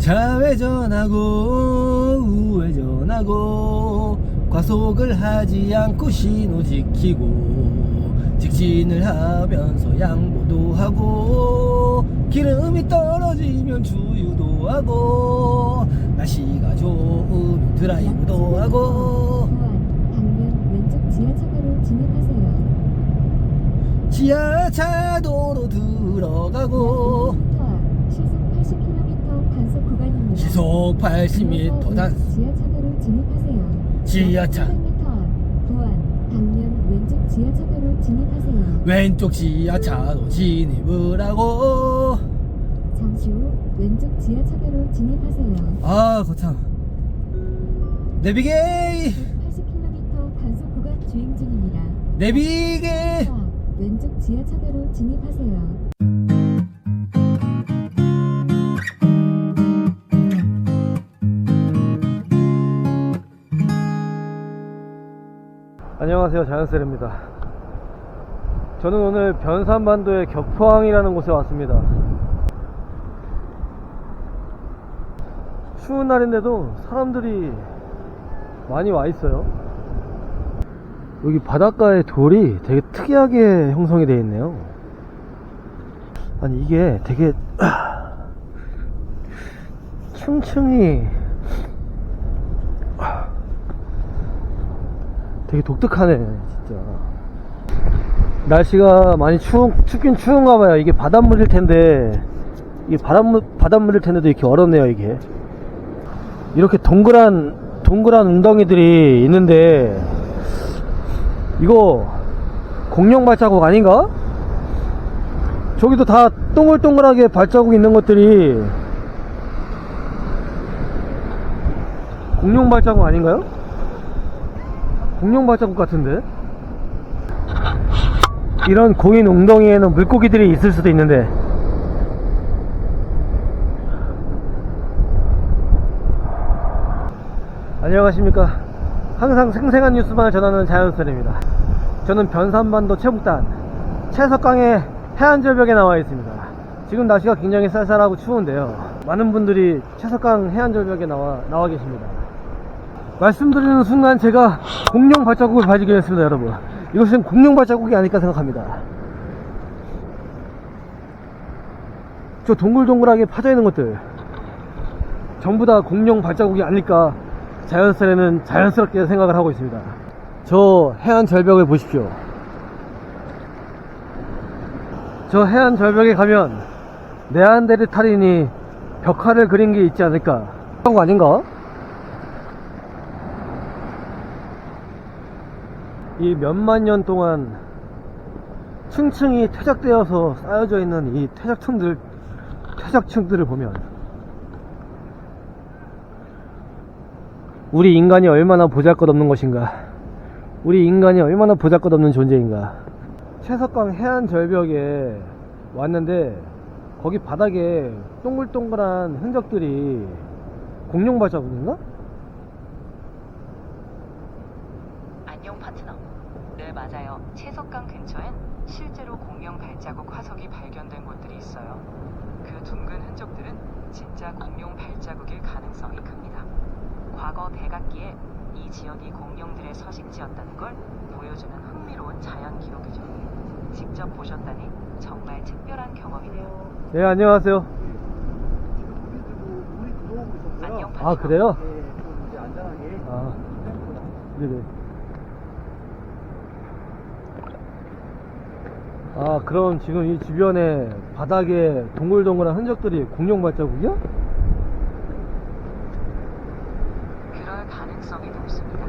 좌회전하고 우회전하고 과속을 하지 않고 신호 지키고 직진을 하면서 양보도 하고 기름이 떨어지면 주유도 하고 날씨가 좋으면 드라이브도 하고 또한 방면 왼쪽 지하차도로 진입하세요. 지하차도로 들어가고 시속 80km 단속 구간입니다. 시속 80m 단 지하차도로 진입하세요. 지하차. 300m 앞 보안 방면 왼쪽 지하차도로 진입하세요. 왼쪽 지하차도 진입을 하고 잠시 후 왼쪽 지하차도로 진입하세요. 아 거참 내비게이 80km 단속 구간 주행 중입니다. 내비게이 자, 왼쪽 지하차도로 진입하세요. 안녕하세요 자연스레입니다. 저는 오늘 변산반도의 격포항이라는 곳에 왔습니다. 추운 날인데도 사람들이 많이 와 있어요. 여기 바닷가의 돌이 되게 특이하게 형성이 되어 있네요. 아니 이게 되게 층층이 되게 독특하네 진짜 날씨가 많이 추, 춥긴 추운가 봐요 이게 바닷물일 텐데 이게 바닷물, 바닷물일 텐데도 이렇게 얼었네요 이게 이렇게 동그란 동그란 웅덩이들이 있는데 이거 공룡 발자국 아닌가? 저기도 다 동글동글하게 발자국 있는 것들이 공룡 발자국 아닌가요? 공룡 발자국 같은데? 이런 고인 웅덩이에는 물고기들이 있을 수도 있는데. 안녕하십니까. 항상 생생한 뉴스만을 전하는 자연스입니다. 저는 변산반도 체북단 채석강의 해안절벽에 나와 있습니다. 지금 날씨가 굉장히 쌀쌀하고 추운데요. 많은 분들이 채석강 해안절벽에 나와, 나와 계십니다 말씀드리는 순간 제가 공룡 발자국을 발견했습니다 여러분. 이것은 공룡 발자국이 아닐까 생각합니다. 저 동글동글하게 파져 있는 것들 전부 다 공룡 발자국이 아닐까 자연스레는 자연스럽게 생각을 하고 있습니다. 저 해안 절벽을 보십시오. 저 해안 절벽에 가면 네안데르탈인이 벽화를 그린 게 있지 않을까. 그런 거 아닌가? 이 몇만 년 동안 층층이 퇴적되어서 쌓여져 있는 이 퇴적층들, 퇴적층들을 보면 우리 인간이 얼마나 보잘것없는 것인가 우리 인간이 얼마나 보잘것없는 존재인가 채석강 해안 절벽에 왔는데 거기 바닥에 동글동글한 흔적들이 공룡 발자국인가? 안녕 파트너. 네 맞아요. 채석강 근처엔 실제로 공룡 발자국 화석이 발견된 곳들이 있어요. 그 둥근 흔적들은 진짜 공룡 발자국일 가능성이 큽니다. 과거 백악기에 이 지역이 공룡들의 서식지였다는 걸 보여주는 흥미로운 자연 기록이죠. 직접 보셨다니 정말 특별한 경험이네요. 네 안녕하세요 안녕. 아 그래요? 네, 좀 이제 안전하게 아 네네 아 그럼 지금 이 주변에 바닥에 동글동글한 흔적들이 공룡 발자국이야? 그럴 가능성이 높습니다.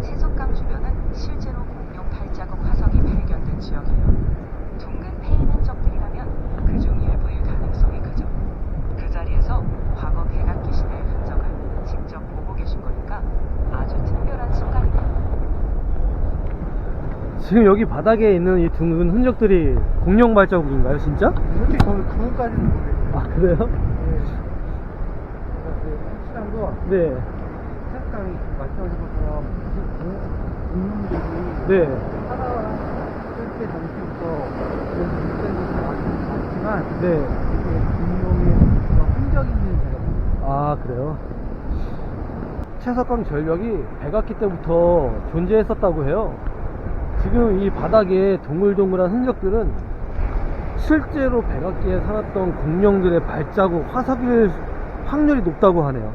채석강 주변은 실제로 공룡 발자국 화석이 발견된 지역이에요. 둥근 패인 흔적들이라면 그중 일부일 가능성이 크죠. 그 자리에서 과거 백악기 시대의 흔적을 직접 보고 계신 거니까 아주 특별한 순간이네요. 지금 여기 바닥에 있는 이 둥근 흔적들이 공룡 발자국인가요 진짜? 솔직히 저는 그것까지는 모르겠어요 아 그래요? 확실한 거네 책강이 말씀하신 것처럼 공룡들이 네. 살아왔을 때 당시부터 그런 문제도 많지만 네. 이렇게 공룡의 흔적 있는 데가 아 그래요? 채석강 절벽이 백악기 때부터 존재했었다고 해요. 지금 이 바닥에 동글동글한 흔적들은 실제로 백악기에 살았던 공룡들의 발자국, 화석일 확률이 높다고 하네요.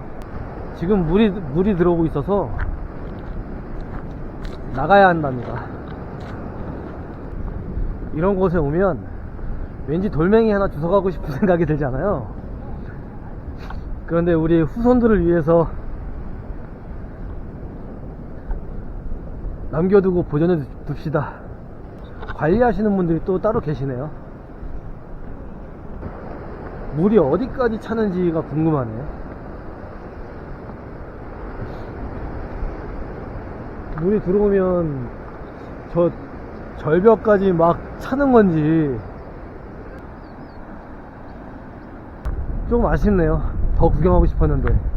지금 물이 물이 들어오고 있어서 나가야 한답니다. 이런 곳에 오면 왠지 돌멩이 하나 주워가고 싶은 생각이 들잖아요. 그런데 우리 후손들을 위해서 남겨두고 보존해 둡시다. 관리하시는 분들이 또 따로 계시네요. 물이 어디까지 차는지가 궁금하네요. 물이 들어오면 저 절벽까지 막 차는 건지 조금 아쉽네요. 더 구경하고 싶었는데.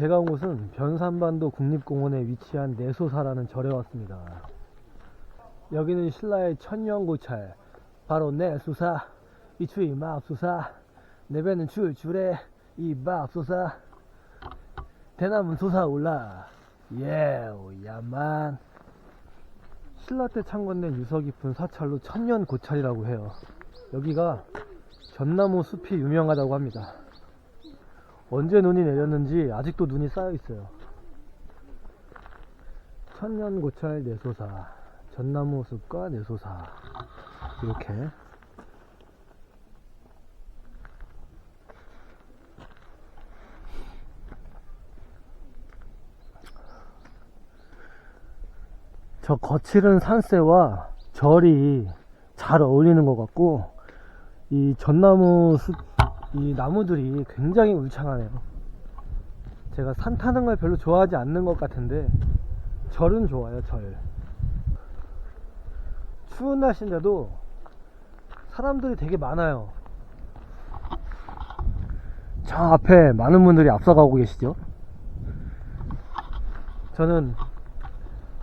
제가 온 곳은 변산반도 국립공원에 위치한 내소사라는 절에 왔습니다. 여기는 신라의 천년고찰, 바로 내소사, 이추이 맙소사, 내배는 줄줄에 이 맙소사, 대나무 솟아올라, 예오 야만. 신라 때 창건된 유서 깊은 사찰로 천년고찰이라고 해요. 여기가 전나무 숲이 유명하다고 합니다. 언제 눈이 내렸는지 아직도 눈이 쌓여 있어요. 천년 고찰 내소사, 전나무 숲과 내소사 이렇게 저 거칠은 산세와 절이 잘 어울리는 것 같고 이 전나무 숲, 이 나무들이 굉장히 울창하네요. 제가 산 타는 걸 별로 좋아하지 않는 것 같은데 절은 좋아요, 절. 추운 날씨인데도 사람들이 되게 많아요. 저 앞에 많은 분들이 앞서가고 계시죠? 저는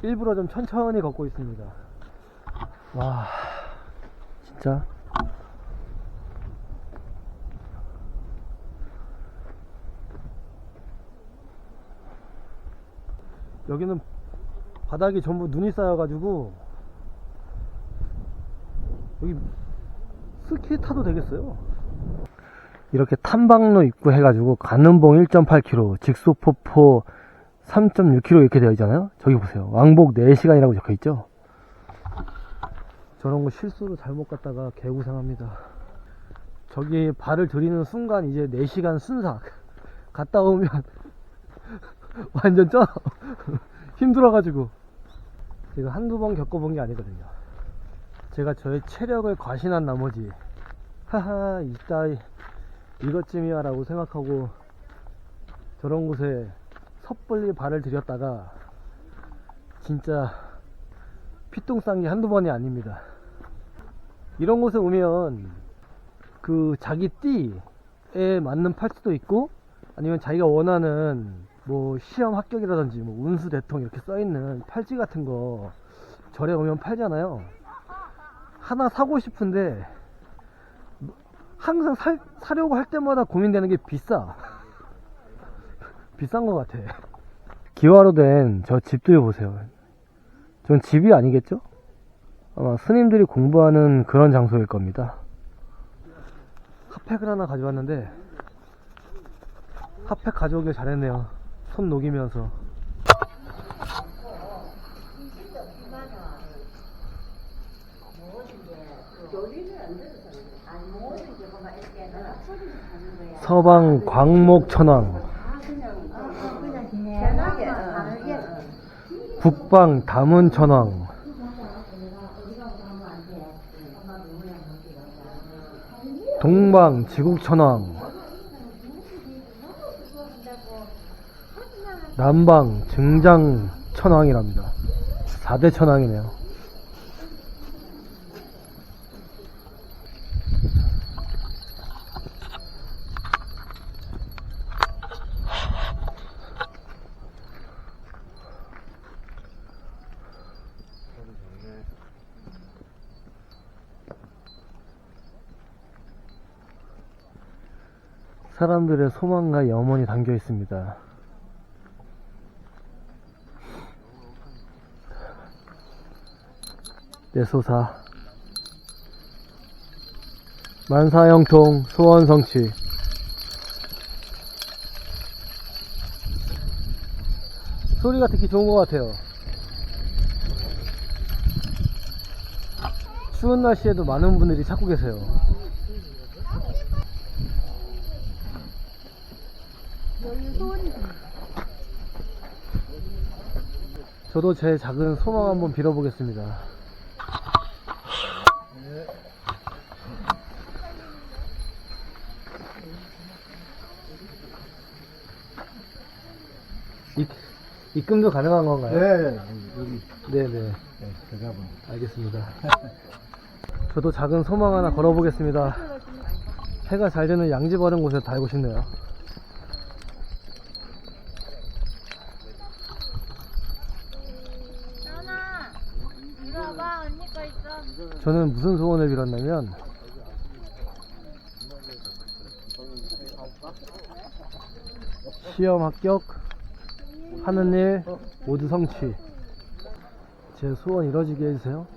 일부러 좀 천천히 걷고 있습니다. 와, 진짜. 여기는 바닥이 전부 눈이 쌓여가지고 여기 스키 타도 되겠어요. 이렇게 탐방로 입구 해가지고 가는봉 1.8km, 직소폭포 3.6km 이렇게 되어 있잖아요. 저기 보세요. 왕복 4시간이라고 적혀 있죠. 저런 거 실수로 잘못 갔다가 개고생합니다. 저기 발을 들이는 순간 이제 4시간 순삭. 갔다 오면 완전 쪄 힘들어가지고 이거 한두 번 겪어본 게 아니거든요. 제가 저의 체력을 과신한 나머지 하하 이따 이것쯤이야 라고 생각하고 저런 곳에 섣불리 발을 들였다가 진짜 피똥 싼게 한두 번이 아닙니다. 이런 곳에 오면 그 자기 띠에 맞는 팔찌도 있고 아니면 자기가 원하는 뭐 시험 합격이라든지 뭐 운수 대통 이렇게 써있는 팔찌 같은 거 절에 오면 팔잖아요. 하나 사고 싶은데 항상 사, 사려고 할 때마다 고민되는 게 비싸. 비싼 것 같아. 기와로 된 저 집들 보세요. 전 집이 아니겠죠? 아마 스님들이 공부하는 그런 장소일 겁니다. 핫팩을 하나 가져왔는데 핫팩 가져오길 잘했네요. 손 녹이면서. 서방 광목 천왕, 북방 담은 천왕, 동방 지국 천왕, 남방 증장 천왕이랍니다. 4대 천왕이네요. 사람들의 소망과 염원이 담겨 있습니다. 내소사 만사형통 소원성취 소리가 특히 좋은 것 같아요. 추운 날씨에도 많은 분들이 찾고 계세요. 저도 제 작은 소망 한번 빌어보겠습니다. 입, 입금도 가능한 건가요? 네, 여기, 네네. 네, 대답은. 알겠습니다. 저도 작은 소망 하나 걸어보겠습니다. 해가 잘 되는 양지 바른 곳에 달고 싶네요. 현아, 이리 와봐. 언니 거 있어. 저는 무슨 소원을 빌었냐면 시험 합격 하는 일 모두 성취. 제 소원 이뤄지게 해주세요.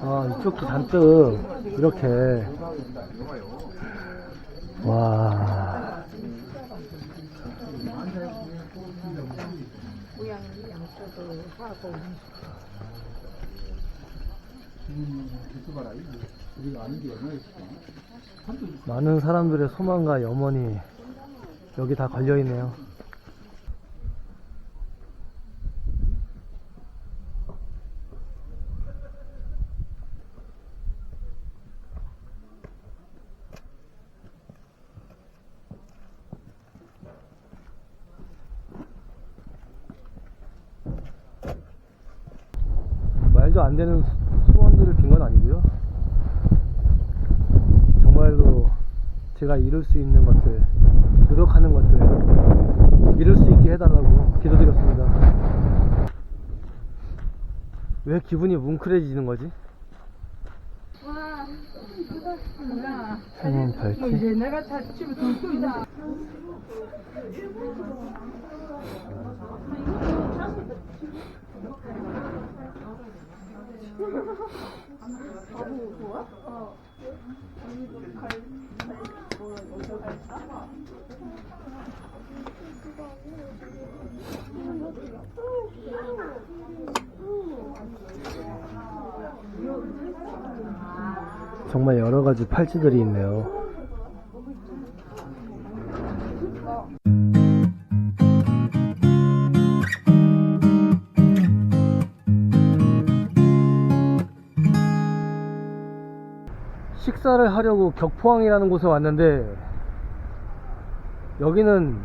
아 이쪽도 잔뜩 이렇게. 와 많은 사람들의 소망과 염원이 여기 다 걸려 있네요. 말도 안 되는 소- 소원들을 빈 건 아니고요. 정말로 제가 이룰 수 있는 것들, 노력하는 것들, 이룰 수 있게 해달라고 기도드렸습니다. 왜 기분이 뭉클해지는 거지? 성원 발치? 내가 다 집에 돈또 있나? 정말 여러 가지 팔찌들이 있네요. 식사를 하려고 격포항이라는 곳에 왔는데 여기는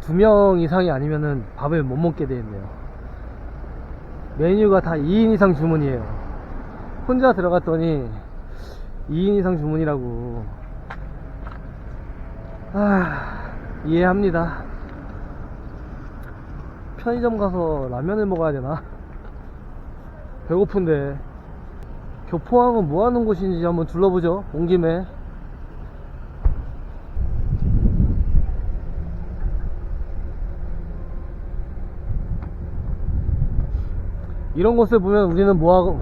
두 명 이상이 아니면은 밥을 못 먹게 되어 있네요. 메뉴가 다 2인 이상 주문이에요. 혼자 들어갔더니 2인 이상 주문이라고. 아, 이해합니다. 편의점 가서 라면을 먹어야 되나? 배고픈데. 교포항은 뭐 하는 곳인지 한번 둘러보죠. 온 김에. 이런 곳을 보면 우리는 뭐 하고,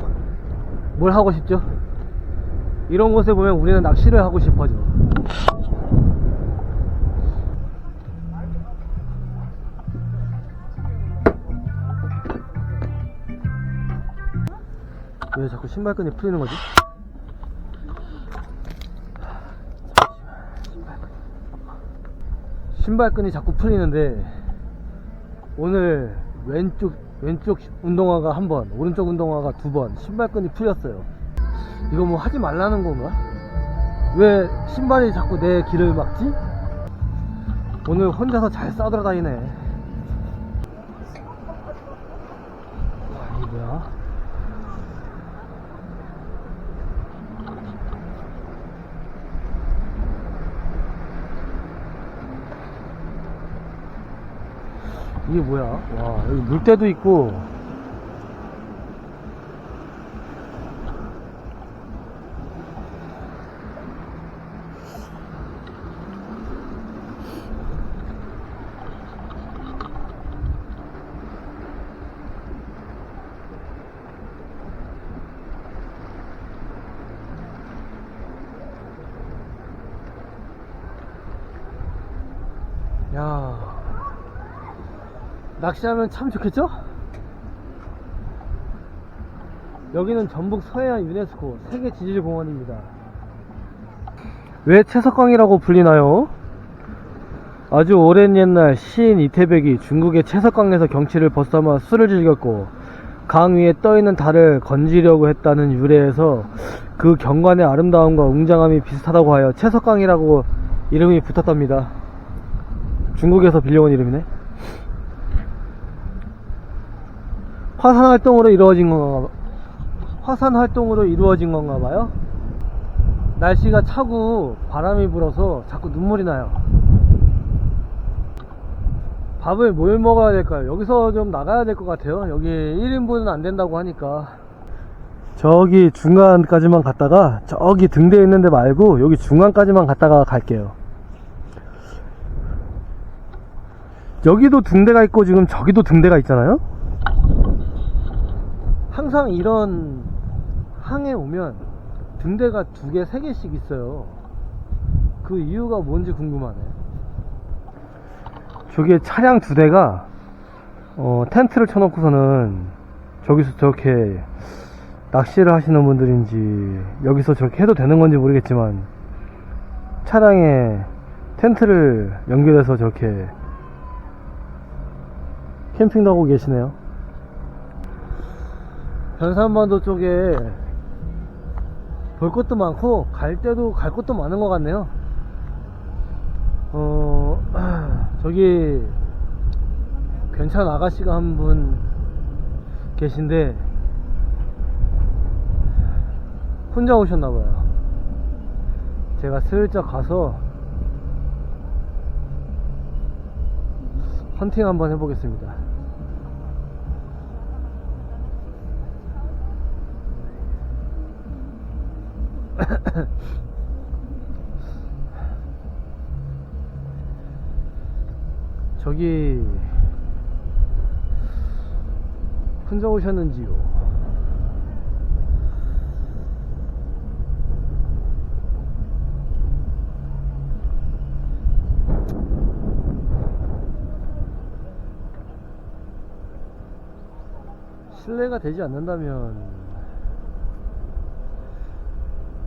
뭘 하고 싶죠? 이런 곳에 보면 우리는 낚시를 하고 싶어져. 왜 자꾸 신발끈이 풀리는 거지? 신발끈이 자꾸 풀리는데 오늘 왼쪽 왼쪽 운동화가 한 번, 오른쪽 운동화가 두 번 신발끈이 풀렸어요. 이거 뭐 하지 말라는 건가? 왜 신발이 자꾸 내 길을 막지? 오늘 혼자서 잘 싸돌아다니네. 와, 이게 뭐야? 이게 뭐야? 와, 여기 물때도 있고, 야 낚시하면 참 좋겠죠? 여기는 전북 서해안 유네스코 세계 지질공원입니다. 왜 채석강이라고 불리나요? 아주 오랜 옛날 시인 이태백이 중국의 채석강에서 경치를 벗삼아 술을 즐겼고 강 위에 떠있는 달을 건지려고 했다는 유래에서 그 경관의 아름다움과 웅장함이 비슷하다고 하여 채석강이라고 이름이 붙었답니다. 중국에서 빌려온 이름이네. 화산 활동으로 이루어진 건가 봐. 화산 활동으로 이루어진 건가 봐요. 날씨가 차고 바람이 불어서 자꾸 눈물이 나요. 밥을 뭘 먹어야 될까요? 여기서 좀 나가야 될 것 같아요. 여기 1인분은 안 된다고 하니까. 저기 중간까지만 갔다가 저기 등대 있는데 말고 여기 중간까지만 갔다가 갈게요. 여기도 등대가 있고 지금 저기도 등대가 있잖아요. 항상 이런 항에 오면 등대가 두 개, 세 개씩 있어요. 그 이유가 뭔지 궁금하네. 저기에 차량 두 대가 어, 텐트를 쳐놓고서는 저기서 저렇게 낚시를 하시는 분들인지 여기서 저렇게 해도 되는 건지 모르겠지만 차량에 텐트를 연결해서 저렇게 캠핑도 하고 계시네요. 변산반도 쪽에 볼 것도 많고 갈 때도 갈 것도 많은 것 같네요. 어 저기 괜찮은 아가씨가 한 분 계신데 혼자 오셨나봐요. 제가 슬쩍 가서 헌팅 한번 해보겠습니다. 저기 혼자 오셨는지요? 실례가 되지 않는다면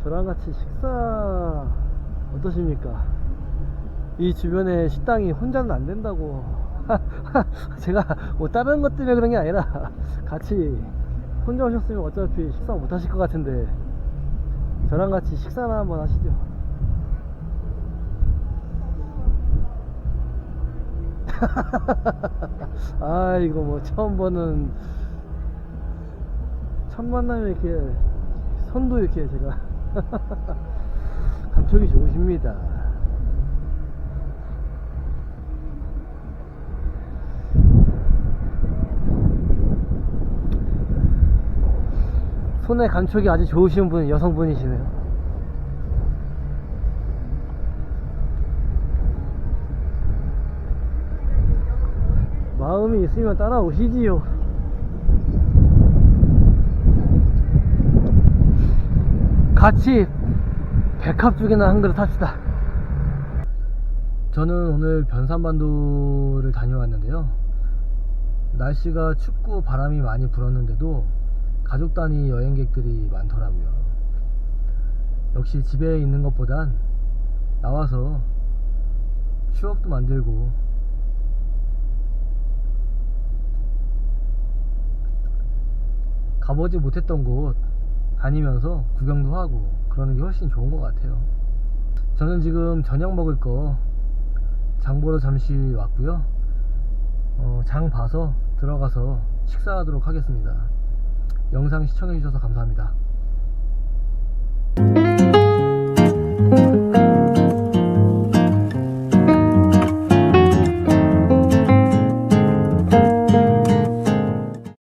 저랑 같이 식사 어떠십니까? 이 주변에 식당이 혼자는 안 된다고 제가 뭐 다른 것 때문에 그런 게 아니라 같이 혼자 오셨으면 어차피 식사 못 하실 것 같은데 저랑 같이 식사나 한번 하시죠 아 이거 뭐 처음 보는 첫 만남에 이렇게 손도 이렇게 제가 감촉이 좋으십니다. 손의 감촉이 아주 좋으신 분은 여성분이시네요. 마음이 있으면 따라오시지요 같이 백합죽이나 한 그릇 합시다. 저는 오늘 변산반도를 다녀왔는데요. 날씨가 춥고 바람이 많이 불었는데도 가족 단위 여행객들이 많더라고요. 역시 집에 있는 것보단 나와서 추억도 만들고 가보지 못했던 곳 다니면서 구경도 하고 그러는 게 훨씬 좋은 것 같아요. 저는 지금 저녁 먹을 거 장 보러 잠시 왔고요. 어, 장 봐서 들어가서 식사하도록 하겠습니다. 영상 시청해주셔서 감사합니다.